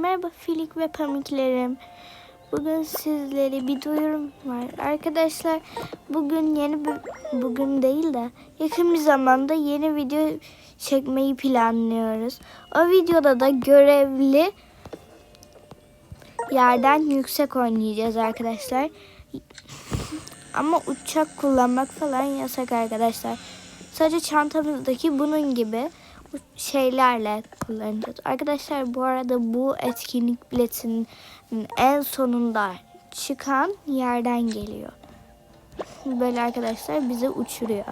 Merhaba Filik ve Pamiklerim. Bugün sizlere bir duyurum var. Arkadaşlar bugün yeni bir, bugün değil de yakın bir zamanda yeni video çekmeyi planlıyoruz. O videoda da görevli yerden yüksek oynayacağız arkadaşlar. Ama uçak kullanmak falan yasak arkadaşlar. Sadece çantamızdaki bunun gibi bu şeylerle kullanacağız. Arkadaşlar bu arada bu etkinlik biletinin en sonunda çıkan yerden geliyor. Böyle arkadaşlar bizi uçuruyor.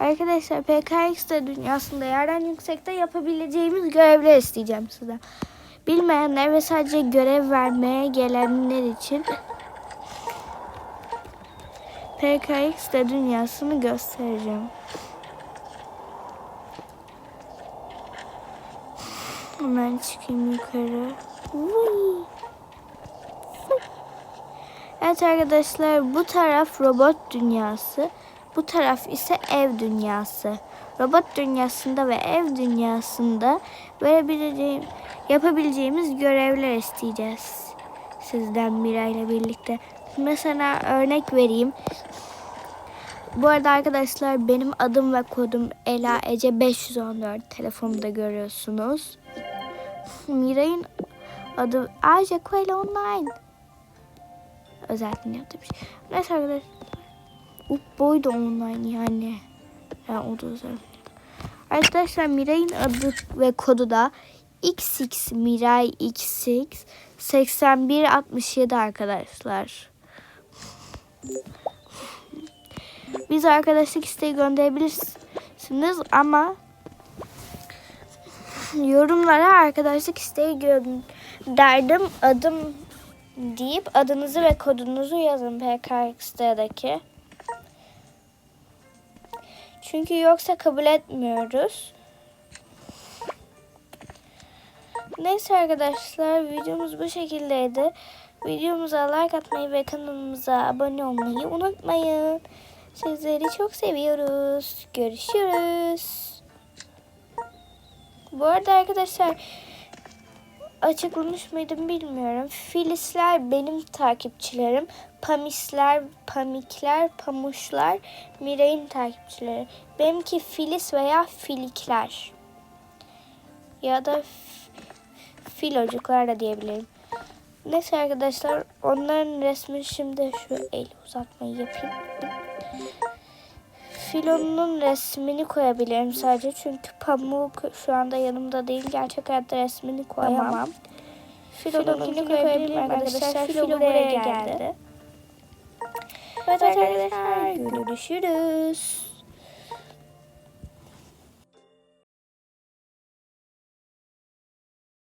Arkadaşlar PKX'de dünyasında yerden yüksekte yapabileceğimiz görevler isteyeceğim size. Bilmeyenler ve sadece görev vermeye gelenler için PKX'de dünyasını göstereceğim. Hemen çıkayım yukarı. Evet arkadaşlar bu taraf robot dünyası. Bu taraf ise ev dünyası. Robot dünyasında ve ev dünyasında verebileceğim, yapabileceğimiz görevler isteyeceğiz. Sizden Mira ile birlikte. Mesela örnek vereyim. Bu arada arkadaşlar benim adım ve kodum Ela Ece 514 telefonumda görüyorsunuz. Miray'ın adı Ace Kuela Online. Özel yaptığım şey. Neyse arkadaşlar. Up boy da online yani. Yani o da özel. Arkadaşlar Miray'ın adı ve kodu da XX Miray XX 8167 arkadaşlar. Biz arkadaşlık isteği gönderebilirsiniz ama yorumlara arkadaşlık isteği gönderdim adım deyip adınızı ve kodunuzu yazın PKX'deki. Çünkü yoksa kabul etmiyoruz. Neyse arkadaşlar videomuz bu şekildeydi. Videomuza like atmayı ve kanalımıza abone olmayı unutmayın. Sizleri çok seviyoruz. Görüşürüz. Bu arada arkadaşlar açıklamış mıydım bilmiyorum. Filisler benim takipçilerim. Pamisler, pamikler, pamuşlar Miray'ın takipçileri. Benimki Filis veya Filikler. Ya da filocuklar da diyebilirim. Neyse arkadaşlar onların resmi şimdi şu el uzatmayı yapayım. Filonun resmini koyabilirim sadece çünkü pamuk şu anda yanımda değil. Gerçek hayatta resmini koyamam. Filonunkini koyabilirim arkadaşlar. Filo buraya geldi. Evet arkadaşlar görüşürüz.